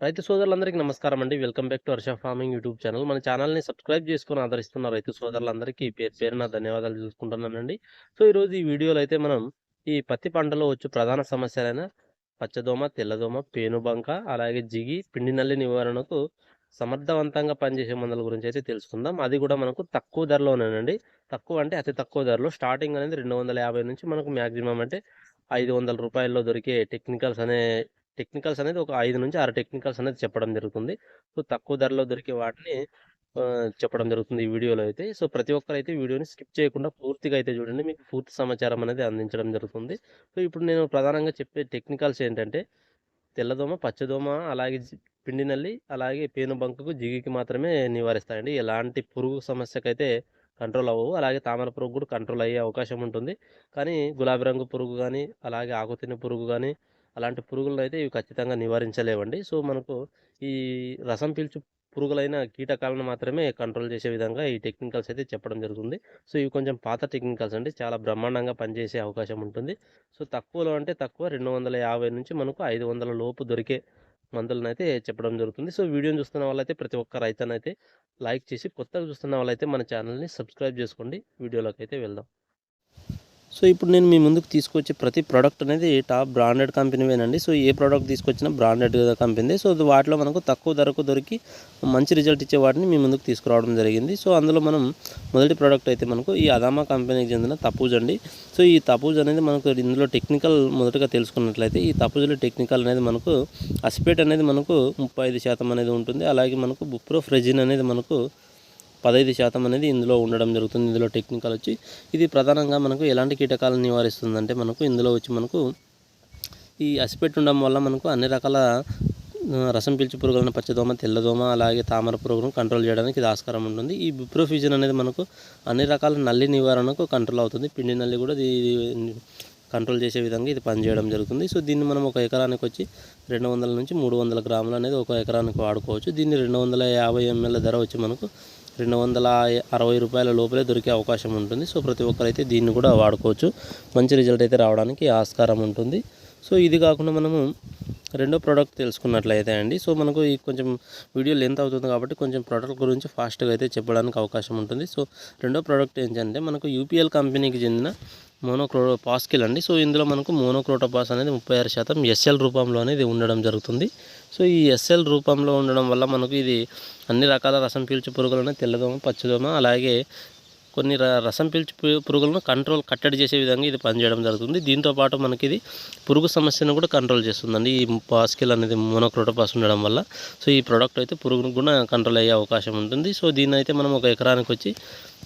రైతు సోదరులందరికీ నమస్కారం అండి. Welcome back to Harsha farming YouTube channel. మన ఛానల్ని సబ్స్క్రైబ్ చేసుకొని ఆదరిస్తున్న రైతు సోదరులందరికీ పేరు పేరున ధన్యవాదాలు తెలుసుకుంటున్నానండి. సో ఈరోజు ఈ వీడియోలో అయితే మనం ఈ పత్తి పంటలో వచ్చే ప్రధాన సమస్యలైన పచ్చదోమ తెల్లదోమ పేనుబంక అలాగే జిగి పిండి నల్లి నివారణకు సమర్థవంతంగా పనిచేసే మందుల గురించి అయితే తెలుసుకుందాం. అది కూడా మనకు తక్కువ ధరలోనేనండి. తక్కువ అంటే అతి తక్కువ ధరలో. స్టార్టింగ్ అనేది రెండు వందల యాభై నుంచి మనకు మ్యాక్సిమం అంటే ఐదు వందల రూపాయల్లో దొరికే టెక్నికల్స్ అనే టెక్నికల్స్ అనేది ఒక ఐదు నుంచి ఆరు టెక్నికల్స్ అనేది చెప్పడం జరుగుతుంది. సో తక్కువ ధరలో దొరికే వాటిని చెప్పడం జరుగుతుంది ఈ వీడియోలో అయితే. సో ప్రతి ఒక్కరు అయితే వీడియోని స్కిప్ చేయకుండా పూర్తిగా అయితే చూడండి. మీకు పూర్తి సమాచారం అనేది అందించడం జరుగుతుంది. సో ఇప్పుడు నేను ప్రధానంగా చెప్పే టెక్నికల్స్ ఏంటంటే తెల్లదోమ పచ్చదోమ అలాగే పిండి నల్లి అలాగే పేను బంకకు జిగికి మాత్రమే నివారిస్తాయండి. ఎలాంటి పురుగు సమస్యకైతే కంట్రోల్ అవ్వవు. అలాగే తామర పురుగు కూడా కంట్రోల్ అయ్యే అవకాశం ఉంటుంది. కానీ గులాబీ రంగు పురుగు కానీ అలాగే ఆకుతిని పురుగు కానీ అలాంటి పురుగులను అయితే ఇవి ఖచ్చితంగా నివారించలేవండి. సో మనకు ఈ రసం పీల్చు పురుగులైన కీటకాలను మాత్రమే కంట్రోల్ చేసే విధంగా ఈ టెక్నికల్స్ అయితే చెప్పడం జరుగుతుంది. సో ఇవి కొంచెం పాత టెక్నికల్స్ అండి. చాలా బ్రహ్మాండంగా పనిచేసే అవకాశం ఉంటుంది. సో తక్కువలో అంటే తక్కువ రెండు వందల యాభై నుంచి మనకు ఐదు వందల లోపు దొరికే మందులను అయితే చెప్పడం జరుగుతుంది. సో వీడియోని చూస్తున్న వాళ్ళైతే ప్రతి ఒక్క రైతనైతే లైక్ చేసి కొత్తగా చూస్తున్న వాళ్ళైతే మన ఛానల్ని సబ్స్క్రైబ్ చేసుకోండి. వీడియోలోకి అయితే వెళ్దాం. సో ఇప్పుడు నేను మీ ముందుకు తీసుకొచ్చే ప్రతి ప్రోడక్ట్ అనేది టాప్ బ్రాండెడ్ కంపెనీవేనండి సో ఏ ప్రోడక్ట్ తీసుకొచ్చినా బ్రాండెడ్ కంపెనీ సో వాటిలో మనకు తక్కువ ధరకు దొరికి మంచి రిజల్ట్ ఇచ్చే వాటిని మీ ముందుకు తీసుకురావడం జరిగింది. సో అందులో మనం మొదటి ప్రోడక్ట్ అయితే మనకు ఈ అదామా కంపెనీకి చెందిన తపూజ్ అండి. సో ఈ తపూజ్ అనేది మనకు ఇందులో టెక్నికల్ మొదటగా తెలుసుకున్నట్లయితే ఈ తపూజ్లో టెక్నికల్ అనేది మనకు అసిపేట్ అనేది మనకు ముప్పై ఐదు శాతం అనేది ఉంటుంది. అలాగే మనకు బుప్రోఫ్రెజిన్ అనేది మనకు పదహైదు శాతం అనేది ఇందులో ఉండడం జరుగుతుంది. ఇందులో టెక్నికల్ వచ్చి ఇది ప్రధానంగా మనకు ఎలాంటి కీటకాలను నివారిస్తుందంటే మనకు ఇందులో వచ్చి మనకు ఈ అసిపెట్ ఉండడం వల్ల మనకు అన్ని రకాల రసం పీల్చు పురుగులను పచ్చదోమ తెల్లదోమ అలాగే తామర పురుగులను కంట్రోల్ చేయడానికి ఇది ఆస్కారం ఉంటుంది. ఈ బిప్రోఫ్యూజన్ అనేది మనకు అన్ని రకాల నల్లి నివారణకు కంట్రోల్ అవుతుంది. పిండి నల్లి కూడా ఇది కంట్రోల్ చేసే విధంగా ఇది పనిచేయడం జరుగుతుంది. సో దీన్ని మనం ఒక ఎకరానికి వచ్చి రెండు వందల నుంచి మూడు వందల గ్రాములు అనేది ఒక ఎకరానికి వాడుకోవచ్చు. దీన్ని రెండు వందల యాభై ఎంఎల్ ధర వచ్చి మనకు రెండు వందల అరవై రూపాయల లోపలే దొరికే అవకాశం ఉంటుంది. సో ప్రతి ఒక్కరైతే దీన్ని కూడా వాడుకోవచ్చు. మంచి రిజల్ట్ అయితే రావడానికి ఆస్కారం ఉంటుంది. సో ఇది కాకుండా మనము రెండో ప్రోడక్ట్ తెలుసుకున్నట్లయితే అండి. సో మనకు ఈ కొంచెం వీడియో లెంత్ అవుతుంది కాబట్టి కొంచెం ప్రోడక్ట్ గురించి ఫాస్ట్గా అయితే చెప్పడానికి అవకాశం ఉంటుంది. సో రెండో ప్రోడక్ట్ ఏంటంటే మనకు యూపీఎల్ కంపెనీకి చెందిన మోనోక్రో పాస్కిల్ అండి. సో ఇందులో మనకు మోనోక్రోటోపాస్ అనేది ముప్పై ఆరు శాతం ఎస్ఎల్ రూపంలో అనేది ఉండడం జరుగుతుంది. సో ఈ ఎస్ఎల్ రూపంలో ఉండడం వల్ల మనకు ఇది అన్ని రకాల రసం పీల్చు పురుగులను తెల్లదోమ పచ్చదోమ అలాగే కొన్ని రసం పీల్చి పురుగులను కంట్రోల్ కట్టడి చేసే విధంగా ఇది పనిచేయడం జరుగుతుంది. దీంతో పాటు మనకి ఇది పురుగు సమస్యను కూడా కంట్రోల్ చేస్తుందండి. ఈ పాస్కిల్ అనేది మోనోక్రోటోపాస్ ఉండడం వల్ల. సో ఈ ప్రోడక్ట్ అయితే పురుగును కూడా కంట్రోల్ అయ్యే అవకాశం ఉంటుంది. సో దీన్ని అయితే మనం ఒక ఎకరానికి వచ్చి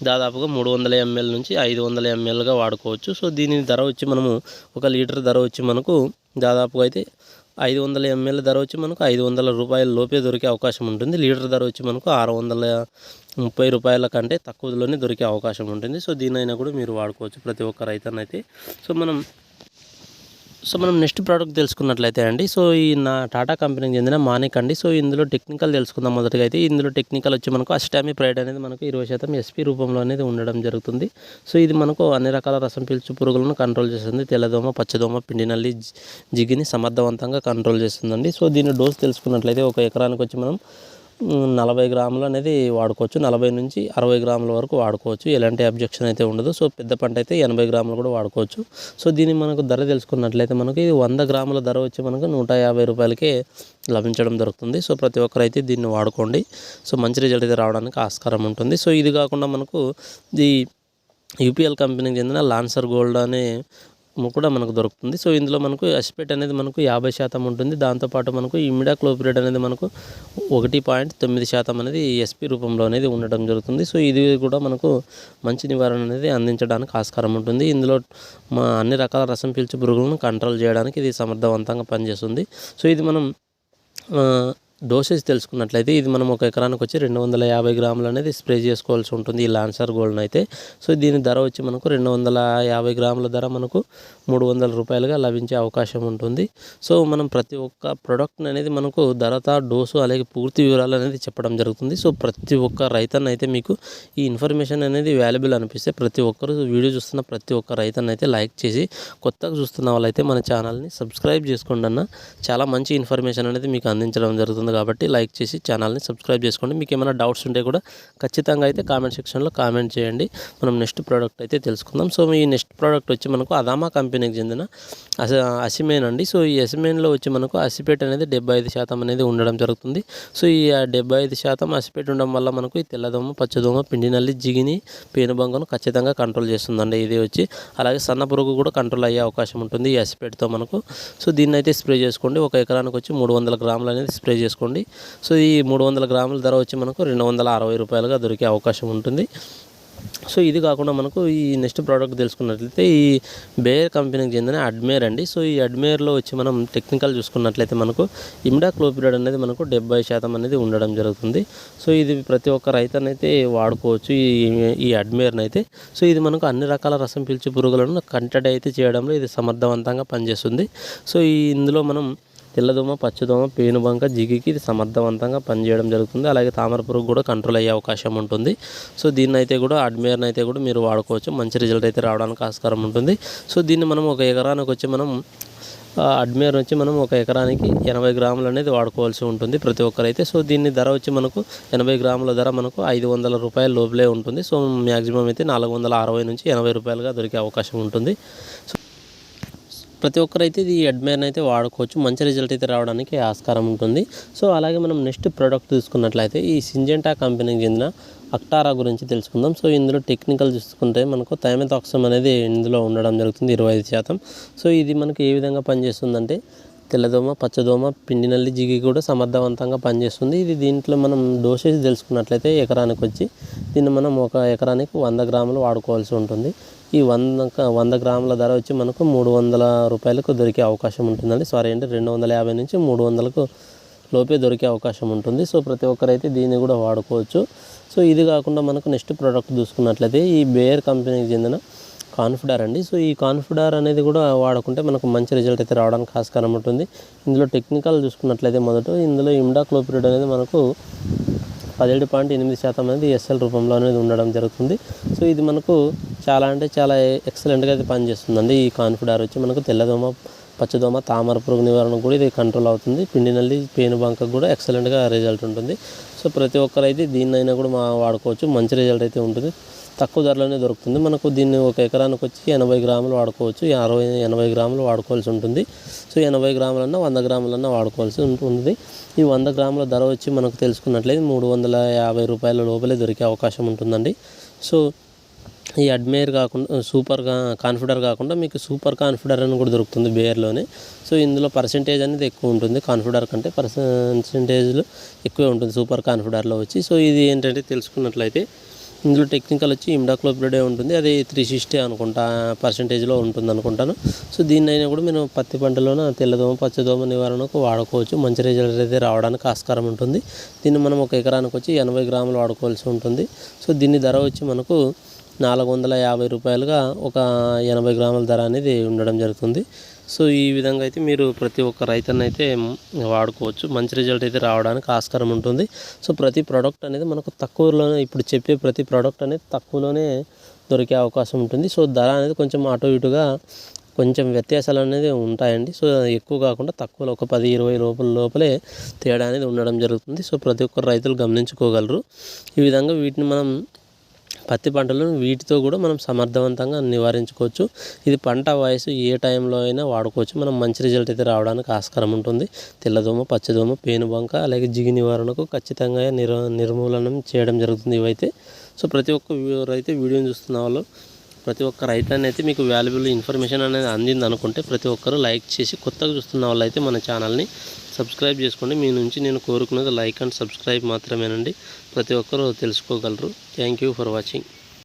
దాదాపుగా మూడు వందల ఎంఎల్ నుంచి ఐదు వందల ఎంఎల్గా వాడుకోవచ్చు. సో దీని ధర వచ్చి మనము ఒక లీటర్ ధర వచ్చి మనకు దాదాపుగా అయితే ఐదు వందల ఎంఎల్ ధర వచ్చి మనకు ఐదు వందల రూపాయల లోపే దొరికే అవకాశం ఉంటుంది. లీటర్ ధర వచ్చి మనకు ఆరు వందల ముప్పై రూపాయల కంటే తక్కువలోనే దొరికే అవకాశం ఉంటుంది. సో దీనైనా కూడా మీరు వాడుకోవచ్చు ప్రతి ఒక్క రైతన్నైతే. సో మనం సో మనం నెక్స్ట్ ప్రోడక్ట్ తెలుసుకున్నట్లయితే అండి సో ఈ నా టాటా కంపెనీకి చెందిన మానిక్ అండి. సో ఇందులో టెక్నికల్ తెలుసుకుందాం మొదటగా అయితే ఇందులో టెక్నికల్ వచ్చి మనకు అస్టామి ప్రైడ్ అనేది మనకు ఇరవై శాతం ఎస్పీ రూపంలో అనేది ఉండడం జరుగుతుంది. సో ఇది మనకు అన్ని రకాల రసం పీల్చు పురుగులను కంట్రోల్ చేస్తుంది. తెల్లదోమ పచ్చదోమ పిండి నల్లి జిగిని సమర్థవంతంగా కంట్రోల్ చేస్తుందండి. సో దీని డోస్ తెలుసుకున్నట్లయితే ఒక ఎకరానికి వచ్చి మనం నలభై గ్రాములు అనేది వాడుకోవచ్చు. నలభై నుంచి అరవై గ్రాముల వరకు వాడుకోవచ్చు. ఎలాంటి అబ్జెక్షన్ అయితే ఉండదు. సో పెద్ద పంట అయితే ఎనభై గ్రాములు కూడా వాడుకోవచ్చు. సో దీని మనకు ధర తెలుసుకున్నట్లయితే మనకి వంద గ్రాముల ధర వచ్చి మనకు నూట యాభై రూపాయలకే లభించడం దొరుకుతుంది. సో ప్రతి ఒక్కరైతే దీన్ని వాడుకోండి. సో మంచి రిజల్ట్ అయితే రావడానికి ఆస్కారం ఉంటుంది. సో ఇది కాకుండా మనకు ఈ యూపీఎల్ కంపెనీకి చెందిన లాన్సర్ గోల్డ్ అనే కూడా మనకు దొరుకుతుంది. సో ఇందులో మనకు ఎస్పెట్ అనేది మనకు యాభై శాతం ఉంటుంది. దాంతోపాటు మనకు ఇమిడా క్లోపిరేట్ అనేది మనకు ఒకటి పాయింట్ తొమ్మిది శాతం అనేది ఎస్పీ రూపంలో అనేది ఉండడం జరుగుతుంది. సో ఇది కూడా మనకు మంచి నివారణ అనేది అందించడానికి ఆస్కారం ఉంటుంది. ఇందులో మా అన్ని రకాల రసం పీల్చు పురుగులను కంట్రోల్ చేయడానికి ఇది సమర్థవంతంగా పనిచేస్తుంది. సో ఇది మనం డోసేజ్ తెలుసుకున్నట్లయితే ఇది మనం ఒక ఎకరానికి వచ్చి రెండు వందల యాభై గ్రాములు అనేది స్ప్రే చేసుకోవాల్సి ఉంటుంది ఈ లాన్సర్ గోల్డ్ అయితే. సో దీని ధర వచ్చి మనకు రెండు వందల యాభై గ్రాముల ధర మనకు మూడు వందల రూపాయలుగా లభించే అవకాశం ఉంటుంది. సో మనం ప్రతి ఒక్క ప్రోడక్ట్ అనేది మనకు ధరత డోసు అలాగే పూర్తి వివరాలు అనేది చెప్పడం జరుగుతుంది. సో ప్రతి ఒక్క రైతన్నైతే అయితే మీకు ఈ ఇన్ఫర్మేషన్ అనేది వాల్యుబుల్ అనిపిస్తే ప్రతి ఒక్కరు వీడియో చూస్తున్న ప్రతి ఒక్క రైతన్నైతే అయితే లైక్ చేసి కొత్తగా చూస్తున్న వాళ్ళైతే మన ఛానల్ని సబ్స్క్రైబ్ చేసుకోండి అన్న. చాలా మంచి ఇన్ఫర్మేషన్ అనేది మీకు అందించడం జరుగుతుంది. కాబట్టి లైక్ చేసి ఛానల్ని సబ్స్క్రైబ్ చేసుకోండి. మీకు ఏమైనా డౌట్స్ ఉంటే కూడా ఖచ్చితంగా అయితే కామెంట్ సెక్షన్లో కామెంట్ చేయండి. మనం నెక్స్ట్ ప్రోడక్ట్ అయితే తెలుసుకుందాం. సో ఈ నెక్స్ట్ ప్రోడక్ట్ వచ్చి మనకు అదామా కంపెనీకి చెందిన అస అసిమేన్ అండి. సో ఈ అసిమేన్లో వచ్చి మనకు అసిపేట్ అనేది డెబ్బై ఐదు శాతం అనేది ఉండడం జరుగుతుంది. సో ఈ డెబ్బై ఐదు శాతం అసిపేట్ ఉండడం వల్ల మనకు ఈ తెల్లదోమ పచ్చదోమ పిండి నల్లి జిగిని పేనుబంకను ఖచ్చితంగా కంట్రోల్ చేస్తుందండి ఇది వచ్చి. అలాగే సన్న పురుగు కూడా కంట్రోల్ అయ్యే అవకాశం ఉంటుంది ఈ అసిపేట్తో మనకు. సో దీన్ని అయితే స్ప్రే చేసుకోండి. ఒక ఎకరానికి వచ్చి మూడు వందల గ్రాములు అనేది స్ప్రే చేసుకోండి. సో ఈ మూడు వందల గ్రాముల ధర వచ్చి మనకు రెండు వందల అరవై రూపాయలుగా దొరికే అవకాశం ఉంటుంది. సో ఇది కాకుండా మనకు ఈ నెక్స్ట్ ప్రోడక్ట్ తెలుసుకున్నట్లయితే ఈ బేర్ కంపెనీకి చెందిన అడ్మేర్ అండి. సో ఈ అడ్మేర్లో వచ్చి మనం టెక్నికల్ చూసుకున్నట్లయితే మనకు ఇమ్డా క్లోపిరియడ్ అనేది మనకు డెబ్బై శాతం అనేది ఉండడం జరుగుతుంది. సో ఇది ప్రతి ఒక్క రైతనైతే వాడుకోవచ్చు ఈ ఈ అడ్మేర్ని అయితే సో ఇది మనకు అన్ని రకాల రసం పీల్చే పురుగులను కంటెడ్ అయితే చేయడంలో ఇది సమర్థవంతంగా పనిచేస్తుంది. సో ఈ ఇందులో మనం తెల్లదోమ పచ్చదోమ పేనుబంక జిగికి ఇది సమర్థవంతంగా పనిచేయడం జరుగుతుంది. అలాగే తామర పురుగు కూడా కంట్రోల్ అయ్యే అవకాశం ఉంటుంది. సో దీన్ని అయితే కూడా అడ్మేర్ని అయితే కూడా మీరు వాడుకోవచ్చు. మంచి రిజల్ట్ అయితే రావడానికి ఆస్కారం ఉంటుంది. సో దీన్ని మనం ఒక ఎకరానికి వచ్చి మనం అడ్మేర్ వచ్చి మనం ఒక ఎకరానికి ఎనభై గ్రాములు అనేది వాడుకోవాల్సి ఉంటుంది ప్రతి ఒక్కరైతే. సో దీన్ని ధర వచ్చి మనకు ఎనభై గ్రాముల ధర మనకు ఐదు వందల రూపాయల లోపలే ఉంటుంది. సో మ్యాక్సిమం అయితే నాలుగు వందల అరవై నుంచి ఎనభై రూపాయలుగా దొరికే అవకాశం ఉంటుంది. సో ప్రతి ఒక్కరైతే ఇది అడ్మైర్ని అయితే వాడుకోవచ్చు. మంచి రిజల్ట్ అయితే రావడానికి ఆస్కారం ఉంటుంది. సో అలాగే మనం నెక్స్ట్ ప్రోడక్ట్ తీసుకున్నట్లయితే ఈ సింజెంటా కంపెనీకి చెందిన అక్టారా గురించి తెలుసుకుందాం. సో ఇందులో టెక్నికల్ చూసుకుంటే మనకు థైమెథాక్సమ్ అనేది ఇందులో ఉండడం జరుగుతుంది ఇరవై ఐదు శాతం. సో ఇది మనకు ఏ విధంగా పనిచేస్తుందంటే తెల్లదోమ పచ్చదోమ పిండి నల్లి జిగి కూడా సమర్థవంతంగా పనిచేస్తుంది. ఇది దీంట్లో మనం డోసేజ్ తెలుసుకున్నట్లయితే ఎకరానికి వచ్చి దీన్ని మనం ఒక ఎకరానికి వంద గ్రాములు వాడుకోవాల్సి ఉంటుంది. ఈ వంద వంద గ్రాముల ధర వచ్చి మనకు మూడు వందల రూపాయలకు దొరికే అవకాశం ఉంటుందండి. సారీ అంటే రెండు వందల యాభై నుంచి మూడు వందలకు లోపే దొరికే అవకాశం ఉంటుంది. సో ప్రతి ఒక్కరైతే దీన్ని కూడా వాడుకోవచ్చు. సో ఇది కాకుండా మనకు నెక్స్ట్ ప్రోడక్ట్ చూసుకున్నట్లయితే ఈ బేయర్ కంపెనీకి చెందిన కాన్ఫిడార్ అండి. సో ఈ కాన్ఫిడార్ అనేది కూడా వాడుకుంటే మనకు మంచి రిజల్ట్ అయితే రావడానికి ఆస్కారం ఉంటుంది. ఇందులో టెక్నికల్ చూసుకున్నట్లయితే మొదట ఇందులో ఇమ్డాక్లోపిరిడ్ అనేది మనకు పదిహేడు పాయింట్ ఎనిమిది శాతం అనేది ఎస్ఎల్ రూపంలో అనేది ఉండడం జరుగుతుంది. సో ఇది మనకు చాలా అంటే చాలా ఎక్సలెంట్గా అయితే పనిచేస్తుందండి. ఈ కాన్ఫిడార్ వచ్చి మనకు తెల్లదోమ పచ్చదోమ తామర పురుగు నివారణ కూడా ఇది కంట్రోల్ అవుతుంది. పిండి నల్లి పేను బంకకు కూడా ఎక్సలెంట్గా రిజల్ట్ ఉంటుంది. సో ప్రతి ఒక్కరైతే దీన్నైనా కూడా మా వాడుకోవచ్చు. మంచి రిజల్ట్ అయితే ఉంటుంది. తక్కువ ధరలోనే దొరుకుతుంది. మనకు దీన్ని ఒక ఎకరానికి వచ్చి ఎనభై గ్రాములు వాడుకోవచ్చు. అరవై ఎనభై గ్రాములు వాడుకోవాల్సి ఉంటుంది. సో ఎనభై గ్రాములన్నా వంద గ్రాములన్నా వాడుకోవాల్సి ఉంటుంది ఈ వంద గ్రాముల ధర వచ్చి మనకు తెలుసుకున్నట్లయితే మూడు వందల యాభై రూపాయల లోపలే దొరికే అవకాశం ఉంటుందండి. సో ఈ అడ్మేర్ కాకుండా సూపర్ కాన్ఫిడర్ కాకుండా మీకు సూపర్ కాన్ఫిడర్ అని కూడా దొరుకుతుంది బేర్లోనే. సో ఇందులో పర్సంటేజ్ అనేది ఎక్కువ ఉంటుంది. కాన్ఫిడర్ కంటే పర్సంటేజ్లు ఎక్కువే ఉంటుంది సూపర్ కాన్ఫిడర్లో వచ్చి. సో ఇది ఏంటంటే తెలుసుకున్నట్లయితే ఇందులో టెక్నికల్ వచ్చి ఇమ్డాక్లోపిడే ఉంటుంది. అది త్రీ సిక్స్టీ అనుకుంటా పర్సంటేజ్లో ఉంటుంది అనుకుంటాను. సో దీన్నైనా కూడా మేము పత్తి పంటలోన తెల్లదోమ పచ్చదోమ నివారణకు వాడుకోవచ్చు. మంచి రిజల్ట్ అయితే రావడానికి ఆస్కారం ఉంటుంది. దీన్ని మనం ఒక ఎకరానికి వచ్చి ఎనభై గ్రాములు వాడుకోవాల్సి ఉంటుంది. సో దీని ధర వచ్చి మనకు నాలుగు వందల యాభై రూపాయలుగా ఒక ఎనభై గ్రాముల ధర అనేది ఉండడం జరుగుతుంది. సో ఈ విధంగా అయితే మీరు ప్రతి ఒక్క రైతన్న అయితే వాడుకోవచ్చు. మంచి రిజల్ట్ అయితే రావడానికి ఆస్కారం ఉంటుంది. సో ప్రతి ప్రోడక్ట్ అనేది మనకు తక్కువలోనే ఇప్పుడు చెప్పే ప్రతి ప్రోడక్ట్ అనేది తక్కువలోనే దొరికే అవకాశం ఉంటుంది. సో ధర అనేది కొంచెం అటు ఇటుగా కొంచెం వ్యత్యాసాలు అనేది ఉంటాయండి. సో ఎక్కువ కాకుండా తక్కువలో ఒక పది ఇరవై లోపల లోపలే తేడా అనేది ఉండడం జరుగుతుంది. సో ప్రతి ఒక్క రైతులు గమనించుకోగలరు. ఈ విధంగా వీటిని మనం పత్తి పంటలను వీటితో కూడా మనం సమర్థవంతంగా నివారించుకోవచ్చు. ఇది పంట వయసు ఏ టైంలో అయినా వాడుకోవచ్చు. మనం మంచి రిజల్ట్ అయితే రావడానికి ఆస్కారం ఉంటుంది. తెల్లదోమ పచ్చదోమ పేనుబంక అలాగే జిగి నివారణకు ఖచ్చితంగా నిర్ నిర్మూలనం చేయడం జరుగుతుంది ఇవైతే. సో ప్రతి ఒక్క వీ- రైతు వీడియోని చూస్తున్న వాళ్ళు ప్రతి ఒక్క రైతాన్ని అయితే మీకు వాల్యుబుల్ ఇన్ఫర్మేషన్ అనేది అందింది అనుకుంటే ప్రతి ఒక్కరు లైక్ చేసి కొత్తగా చూస్తున్న వాళ్ళు అయితే మన ఛానల్ని సబ్స్క్రైబ్ చేసుకోండి. మీ నుంచి నేను కోరుకున్నది లైక్ అండ్ సబ్స్క్రైబ్ మాత్రమేనండి. ప్రతి ఒక్కరూ తెలుసుకోగలరు. Thank you for watching.